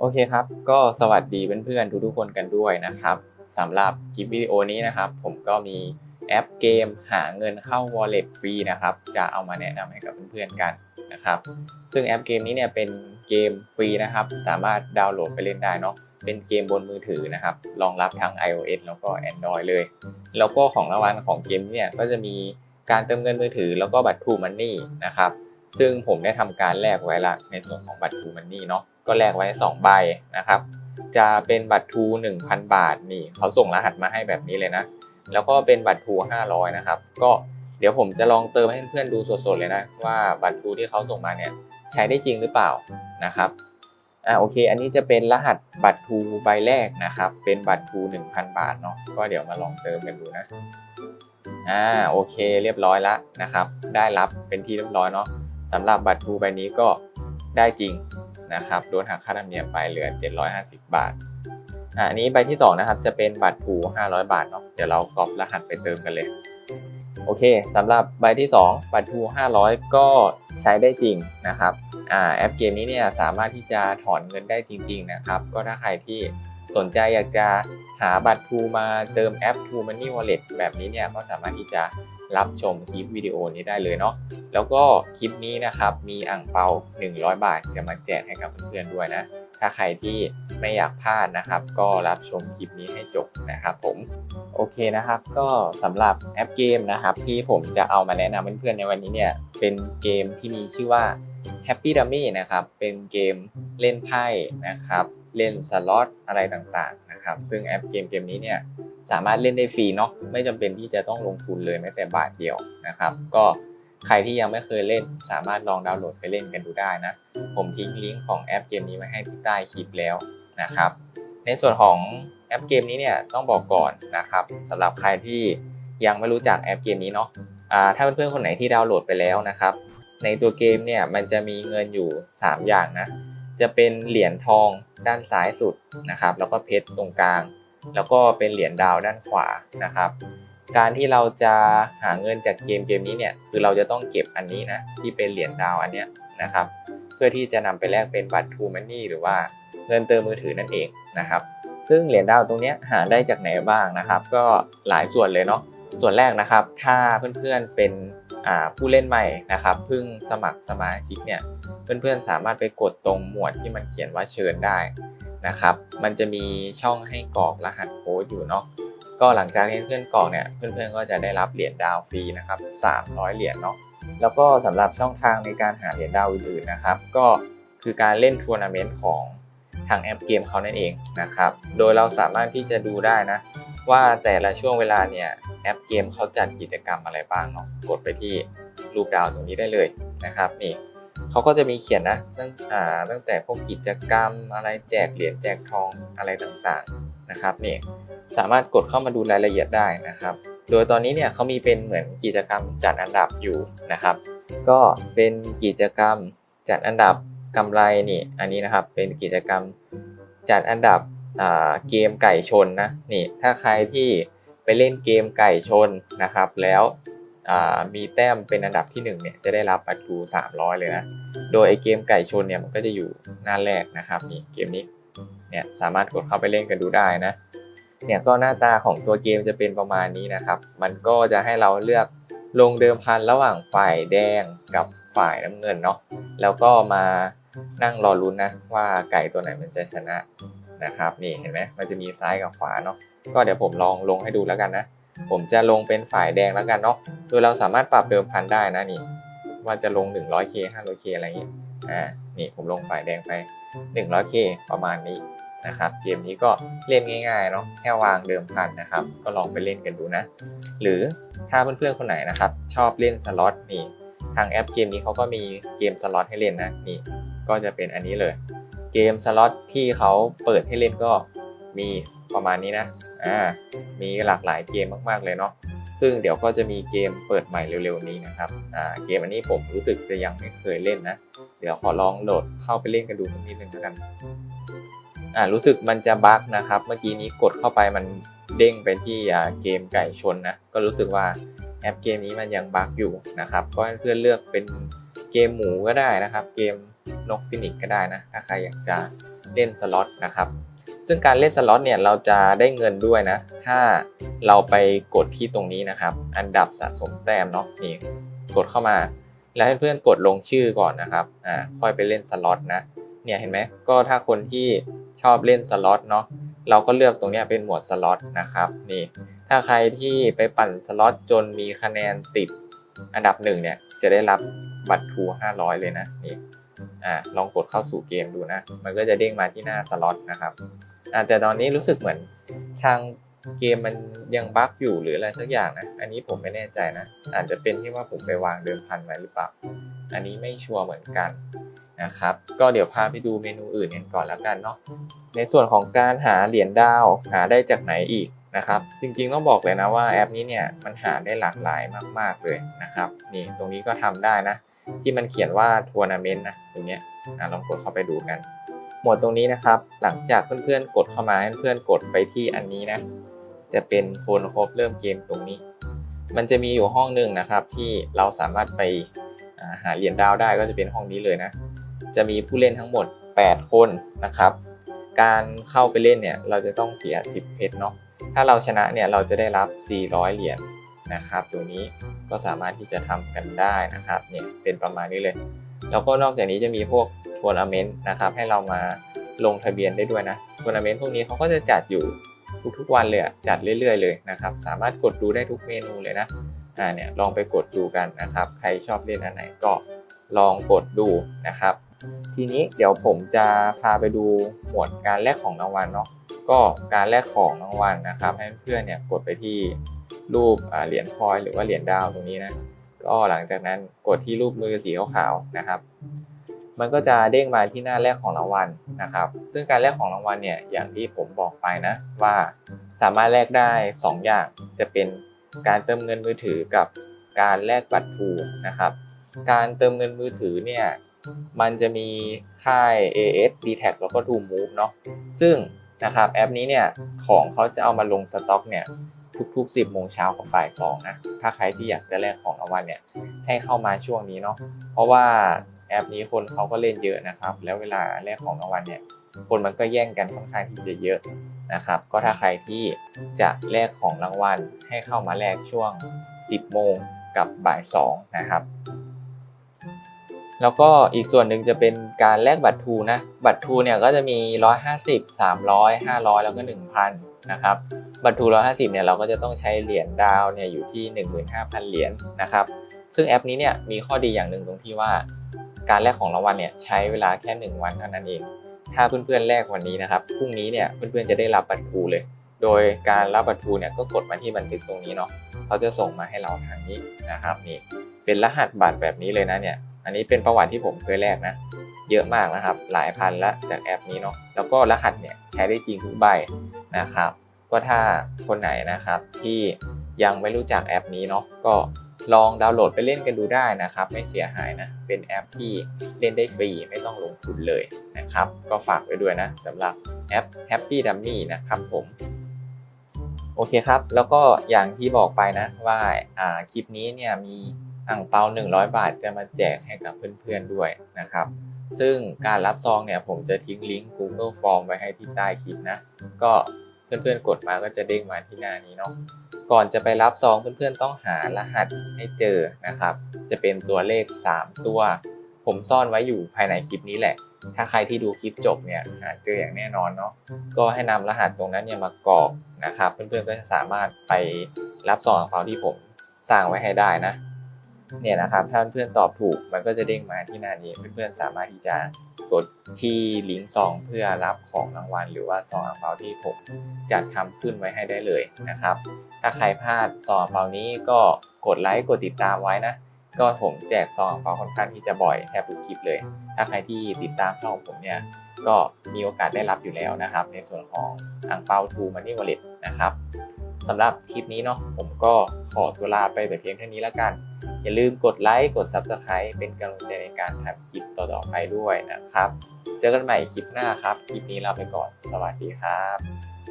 โอเคครับ ก็สวัสดีเพื่อนๆทุกๆคนกันด้วยนะครับสำหรับคลิปวิดีโอนี้นะครับ ผมก็มีแอปเกมหาเงินเข้า wallet ฟรีนะครับ จะเอามาแนะนำให้กับเพื่อนๆกันนะครับ ซึ่งแอปเกมนี้เนี่ยเป็นเกมฟรีนะครับ สามารถดาวน์โหลดไปเล่นได้เนาะเป็นเกมบนมือถือนะครับ รองรับทั้ง iOS แล้วก็ Android เลย แล้วก็ของรางวัลของเกมนี้เนี่ยก็จะมีการเติมเงินมือถือ แล้วก็บัตร True Money นะครับ ซึ่งผมได้ทำการแลกไว้ละในส่วนของบัตร True Money เนาะ ก็แลกไว้ 2 ใบนะครับ จะเป็นบัตร True 1,000 บาทนี่เขาส่งรหัสมาให้แบบนี้เลยนะ แล้วก็เป็นบัตร True 500 นะครับ ก็เดี๋ยวผมจะลองเติมให้เพื่อนๆดูสดๆเลยนะ ว่าบัตร True ที่เขาส่งมาเนี่ยใช้ได้จริงหรือเปล่านะครับอ่าโอเค อันนี้จะเป็นรหัสบัตร True ใบแรกนะครับ เป็นบัตร True 1,000 บาทเนาะก็เดี๋ยวมาลองเติมกันดูนะอ่าโอเคเรียบร้อยแล้วนะครับ ได้รับเป็นที่เรียบร้อยเนาะสำหรับบัตร True ใบนี้ก็ได้จริง นะครับโดนหักค่าธรรมเนียมไปเหลือ 750 บาทอันนี้ใบที่2นะครับจะเป็นบัตรผู500 บาทเนาะเดี๋ยวเรากรอบรหัสไปเติมกันเลยโอเคสำหรับใบที่ 2 บัตรภู500 ก็ใช้ได้จริงนะครับอ่าแอปเกมนี้เนี่ยสามารถที่จะถอนเงินได้จริง ๆ นะครับ ก็ถ้าใครที่ สนใจอยากจะหาบัตร True มาเติมแอป True Money Wallet แบบนี้เนี่ยก็สามารถที่จะรับชมคลิปวิดีโอนี้ได้เลยเนาะแล้วก็คลิปนี้นะครับมีอ่างเปา 100 บาทจะมาแจกให้กับเพื่อนๆด้วยนะ ถ้าใครที่ไม่อยากพลาดนะครับ ก็รับชมคลิปนี้ให้จบนะครับผมโอเคนะครับ ก็สำหรับแอปเกมนะครับที่ผมจะเอามาแนะนำเพื่อนๆในวันนี้เนี่ยเป็นเกมที่มีชื่อว่า Happy Dummy นะครับ เป็นเกมเล่นไพ่นะครับ เล่นสล็อตอะไรต่างๆนะครับ ซึ่งแอปเกมเกมนี้เนี่ยสามารถเล่นได้ฟรีเนาะ ไม่จำเป็นที่จะต้องลงทุนเลยแม้แต่บาทเดียวนะครับ ก็ใครที่ยังไม่เคยเล่นสามารถลองดาวน์โหลดไปเล่นกันดูได้นะ ผมทิ้งลิงก์ของแอปเกมนี้ไว้ให้ที่ใต้คลิปแล้วนะครับ ในส่วนของแอปเกมนี้เนี่ยต้องบอกก่อนนะครับสำหรับใครที่ยังไม่รู้จักแอปเกมนี้เนาะถ้าเพื่อนๆคนไหนที่ดาวน์โหลดไปแล้วนะครับ ในตัวเกมเนี่ยมันจะมีเงินอยู่ 3 อย่างนะ จะเป็นเหรียญทองด้านซ้ายสุดนะครับ แล้วก็เพชรตรงกลาง แล้วก็เป็นเหรียญดาวด้านขวานะครับ การที่เราจะหาเงินจากเกมเกมนี้เนี่ยคือเราจะต้องเก็บอันนี้นะที่เป็นเหรียญดาวอันเนี้ยนะครับ เพื่อที่จะนำไปแลกเป็นบัตร True Money หรือว่าเงินเติมมือถือนั่นเองนะครับ ซึ่งเหรียญดาวตรงเนี้ยหาได้จากไหนบ้างนะครับ ก็หลายส่วนเลยเนาะส่วนแรกนะครับ ถ้าเพื่อนๆเป็น ผู้เล่นใหม่นะครับเพิ่งสมัครสมาชิกเนี่ยเพื่อนๆสามารถไปกดตรงหมวดที่มันเขียนว่าเชิญได้นะครับ มันจะมีช่องให้กรอกรหัสโค้ดอยู่เนาะก็หลังจากที่เพื่อนกรอกเนี่ยเพื่อนๆก็จะได้รับเหรียญดาวฟรีนะครับ300 เหรียญเนาะแล้วก็สำหรับช่องทางในการหาเหรียญดาวอื่นๆนะครับ ก็คือการเล่นทัวร์นาเมนต์ของทางแอปเกมเขานั่นเองนะครับ โดยเราสามารถที่จะดูได้นะ ว่าแต่ละช่วงเวลาเนี่ยแอปเกมเขาจัดกิจกรรมอะไรบ้างเนาะกดไปที่รูปดาวตรงนี้ได้เลยนะครับนี่เขาก็จะมีเขียนนะตั้งอ่าตั้งแต่พวกกิจกรรมอะไรแจกเหรียญแจกทองอะไรต่างๆนะครับนี่สามารถกดเข้ามาดูรายละเอียดได้นะครับ โดยตอนนี้เนี่ยเขามีเป็นเหมือนกิจกรรมจัดอันดับอยู่นะครับ ก็เป็นกิจกรรมจัดอันดับกำไรนี่อันนี้นะครับเป็นกิจกรรมจัดอันดับ เกมไก่ชนนะนี่ถ้าใครที่ไปเล่นเกมไก่ชนนะครับ แล้วมีแต้มเป็นอันดับที่1เนี่ยจะได้รับบัตรทู300 เลยนะ โดยไอเกมไก่ชนเนี่ยมันก็จะอยู่หน้าแรกนะครับนี่เกมนี้เนี่ยสามารถกดเข้าไปเล่นกันดูได้นะเนี่ยก็หน้าตาของตัวเกมจะเป็นประมาณนี้นะครับ มันก็จะให้เราเลือกลงเดิมพันระหว่างฝ่ายแดงกับฝ่ายน้ำเงินเนาะแล้วก็มานั่งรอลุ้นนะว่าไก่ตัวไหนมันจะชนะ นะครับนี่เห็นไหมมันจะมีซ้ายกับขวาเนาะก็เดี๋ยวผมลองลงให้ดูแล้วกันนะ ผมจะลงเป็นฝ่ายแดงแล้วกันเนาะโดยเราสามารถปรับเดิมพันได้นะนี่ ว่าจะลง 100k 500k อะไรอย่างงี้ยอ่านี่ผมลงฝ่ายแดงไป 100k ประมาณนี้นะครับเกมนี้ก็เล่นง่ายๆเนาะแค่วางเดิมพันนะครับ ก็ลองไปเล่นกันดูนะ หรือถ้าเพื่อนๆคนไหนนะครับ ชอบเล่นสล็อตนี่ทางแอปเกมนี้เขาก็มีเกมสล็อตให้เล่นนะนี่ก็จะเป็นอันนี้เลย เกมสล็อตที่เขาเปิดให้เล่นก็มีประมาณนี้นะอ่ามีหลากหลายเกมมากๆเลยเนาะซึ่งเดี๋ยวก็จะมีเกมเปิดใหม่เร็วๆนี้นะครับอ่าเกมอันนี้ผมรู้สึกจะยังไม่เคยเล่นนะ เดี๋ยวขอลองโหลดเข้าไปเล่นกันดูสักนิดนึงแล้วกันอ่ารู้สึกมันจะบั๊กนะครับ เมื่อกี้นี้กดเข้าไปมันเด้งไปที่อ่าเกมไก่ชนนะ ก็รู้สึกว่าแอปเกมนี้มันยังบั๊กอยู่นะครับ ก็เพื่อนเลือกเป็นเกมหมูก็ได้นะครับ เกม นกฟินิกก็ได้นะถ้าใครอยากจะเล่นสล็อตนะครับซึ่งการเล่นสล็อตเนี่ยเราจะได้เงินด้วยนะ ถ้าเราไปกดที่ตรงนี้นะครับ อันดับสะสมแต้มเนาะนี่กดเข้ามา แล้วให้เพื่อนกดลงชื่อก่อนนะครับอ่าค่อยไปเล่นสล็อตนะเนี่ยเห็นไหมก็ถ้าคนที่ชอบเล่นสล็อตเนาะเราก็เลือกตรงนี้เป็นหมวดสล็อตนะครับนี่ถ้าใครที่ไปปั่นสล็อตจนมีคะแนนติดอันดับหนึ่งเนี่ยจะได้รับบัตรทู500 เลยนะนี่ อ่าลองกดเข้าสู่เกมดูนะ มันก็จะเด้งมาที่หน้าสล็อตนะครับอาจจะแต่ตอนนี้รู้สึกเหมือนทางเกมมันยังบั๊กอยู่หรืออะไรสักอย่างนะ อันนี้ผมไม่แน่ใจนะ อาจจะเป็นที่ว่าผมไปวางเดิมพันไว้หรือเปล่า อันนี้ไม่ชัวร์เหมือนกันนะครับ ก็เดี๋ยวพาไปดูเมนูอื่นกันก่อนแล้วกันเนาะ ในส่วนของการหาเหรียญดาวหาได้จากไหนอีกนะครับ จริงๆต้องบอกเลยนะว่าแอปนี้เนี่ยมันหาได้หลากหลายมาก ๆเลยนะครับ นี่ตรงนี้ก็ทำได้นะ ที่มันเขียนว่าทัวร์นาเมนต์นะตรงเนี้ยอะลองกดเข้าไปดูกัน หมวดตรงนี้นะครับ หลังจากเพื่อนๆกดเข้ามาเพื่อนๆกดไปที่อันนี้นะ จะเป็นโคนครบเริ่มเกมตรงนี้ มันจะมีอยู่ห้องหนึ่งนะครับ ที่เราสามารถไปหาเหรียญดาวได้ก็จะเป็นห้องนี้เลยนะ จะมีผู้เล่นทั้งหมด 8 คนนะครับ การเข้าไปเล่นเนี่ยเราจะต้องเสีย 10 เพชรเนาะถ้าเราชนะเนี่ยเราจะได้รับ 400 เหรียญ นะครับตรงนี้ก็สามารถที่จะทำกันได้นะครับเนี่ยเป็นประมาณนี้เลย แล้วก็นอกจากนี้จะมีพวกทัวร์นาเมนต์นะครับ ให้เรามาลงทะเบียนได้ด้วยนะทัวร์นาเมนต์พวกนี้เขาก็จะจัดอยู่ทุกๆวันเลยจัดเรื่อยๆเลยนะครับ สามารถกดดูได้ทุกเมนูเลยนะอ่าเนี่ยลองไปกดดูกันนะครับ ใครชอบเล่นอันไหนก็ลองกดดูนะครับ ทีนี้เดี๋ยวผมจะพาไปดูหมวดการแลกของรางวัลเนาะก็การแลกของรางวัลนะครับ ให้เพื่อนเนี่ยกดไปที่ รูปเหรียญพอยหรือว่าเหรียญดาวตรงนี้นะก็หลังจากนั้นกดที่รูปมือสีขาวๆนะครับ มันก็จะเด้งมาที่หน้าแรกของรางวัลนะครับ ซึ่งการแลกของรางวัลเนี่ยอย่างที่ผมบอกไปนะว่าสามารถแลกได้ 2 อย่างจะเป็นการเติมเงินมือถือกับการแลกบัตรทูนะครับ การเติมเงินมือถือเนี่ยมันจะมีค่าย AS d t a c แล้วก็ True Move เนาะซึ่งนะครับแอปนี้เนี่ยของเขาจะเอามาลงสต็อกเนี่ย ทุกๆ 10โมงเช้าของบ่าย2นะถ้าใครที่อยากจะแลกของรางวัลเนี่ยให้เข้ามาช่วงนี้เนาะเพราะว่าแอปนี้คนเขาก็เล่นเยอะนะครับ แล้วเวลาแลกของรางวัลเนี่ยคนมันก็แย่งกันค่อนข้างที่จะเยอะนะครับ ก็ถ้าใครที่จะแลกของรางวัลให้เข้ามาแลกช่วง 10 โมงกับบ่าย2นะครับ แล้วก็อีกส่วนหนึ่งจะเป็นการแลกบัตรทูนะ บัตรทูเนี่ยก็จะมี 150 300 500 แล้วก็ 1,000 นะครับบัตรทู150เนี่ยเราก็จะต้องใช้เหรียญดาวเนี่ยอยู่ที่ 15,000 เหรียญนะครับซึ่งแอปนี้เนี่ยมีข้อดีอย่างหนึ่งตรงที่ว่า การแลกของรางวัลเนี่ยใช้เวลาแค่ 1 วันเท่านั้นเอง ถ้าเพื่อนๆแลกวันนี้นะครับพรุ่งนี้เนี่ยเพื่อนๆจะได้รับบัตรทูเลย โดยการรับบัตรทูเนี่ยก็กดมาที่บันทึกตรงนี้เนาะเขาจะส่งมาให้เราทางนี้นะครับนี่เป็นรหัสบัตรแบบนี้เลยนะเนี่ยอันนี้เป็นประวัติที่ผมเคยแลกนะ เยอะมากนะครับ หลายพันละจากแอปนี้เนาะแล้วก็รหัสเนี่ยใช้ได้จริงทุกใบนะครับ ก็ถ้าคนไหนนะครับที่ยังไม่รู้จักแอปนี้เนาะก็ลองดาวน์โหลดไปเล่นกันดูได้นะครับ ไม่เสียหายนะ เป็นแอปที่เล่นได้ฟรีไม่ต้องลงทุนเลยนะครับ ก็ฝากไว้ด้วยนะสำหรับแอป Happy Dummy นะครับผมโอเคครับ แล้วก็อย่างที่บอกไปนะว่าาคลิปนี้เนี่ยมีอ่างเปา 100 บาทจะมาแจกให้กับเพื่อนๆด้วยนะครับ ซึ่งการรับซองเนี่ยผมจะทิ้งลิงก์ Google Form ไว้ให้ที่ใต้คลิปนะ ก็เพื่อนๆกดมาก็จะเด้งมาที่หน้านี้เนาะ ก่อนจะไปรับซองเพื่อนๆต้องหารหัสให้เจอนะครับ จะเป็นตัวเลข 3 ตัว ผมซ่อนไว้อยู่ภายในคลิปนี้แหละ ถ้าใครที่ดูคลิปจบเนี่ยหาเจออย่างแน่นอนเนาะ ก็ให้นำรหัสตรงนั้นเนี่ยมากรอกนะครับ เพื่อนๆก็จะสามารถไปรับซองของเขาที่ผมสร้างไว้ให้ได้นะ เนี่ยนะครับถ้าเพื่อนตอบถูกมันก็จะเด้งมาที่หน้านี้เพื่อนๆสามารถที่จะกดที่ลิงก์ซองเพื่อรับของรางวัล หรือว่าซองอ่างเปาที่ผมจัดทำขึ้นไว้ให้ได้เลยนะครับ ถ้าใครพลาดซองอ่างเปานี้ก็กดไลค์กดติดตามไว้นะ ก็ผมแจกซองอ่างเปาค่อนข้างที่จะบ่อยแทบทุกคลิปเลย ถ้าใครที่ติดตามช่องผมเนี่ยก็มีโอกาสได้รับอยู่แล้วนะครับ ในส่วนของอ่างเปาทูมันนี่วอลเล็ตนะครับสำหรับคลิปนี้เนาะผมก็ขอตัวลาไปแต่เพียงเท่านี้แล้วกัน อย่าลืมกดไลค์กด Subscribe เป็นกำลังใจในการทำคลิปต่อๆไปด้วยนะครับ เจอกันใหม่คลิปหน้าครับ คลิปนี้ลาไปก่อน สวัสดีครับ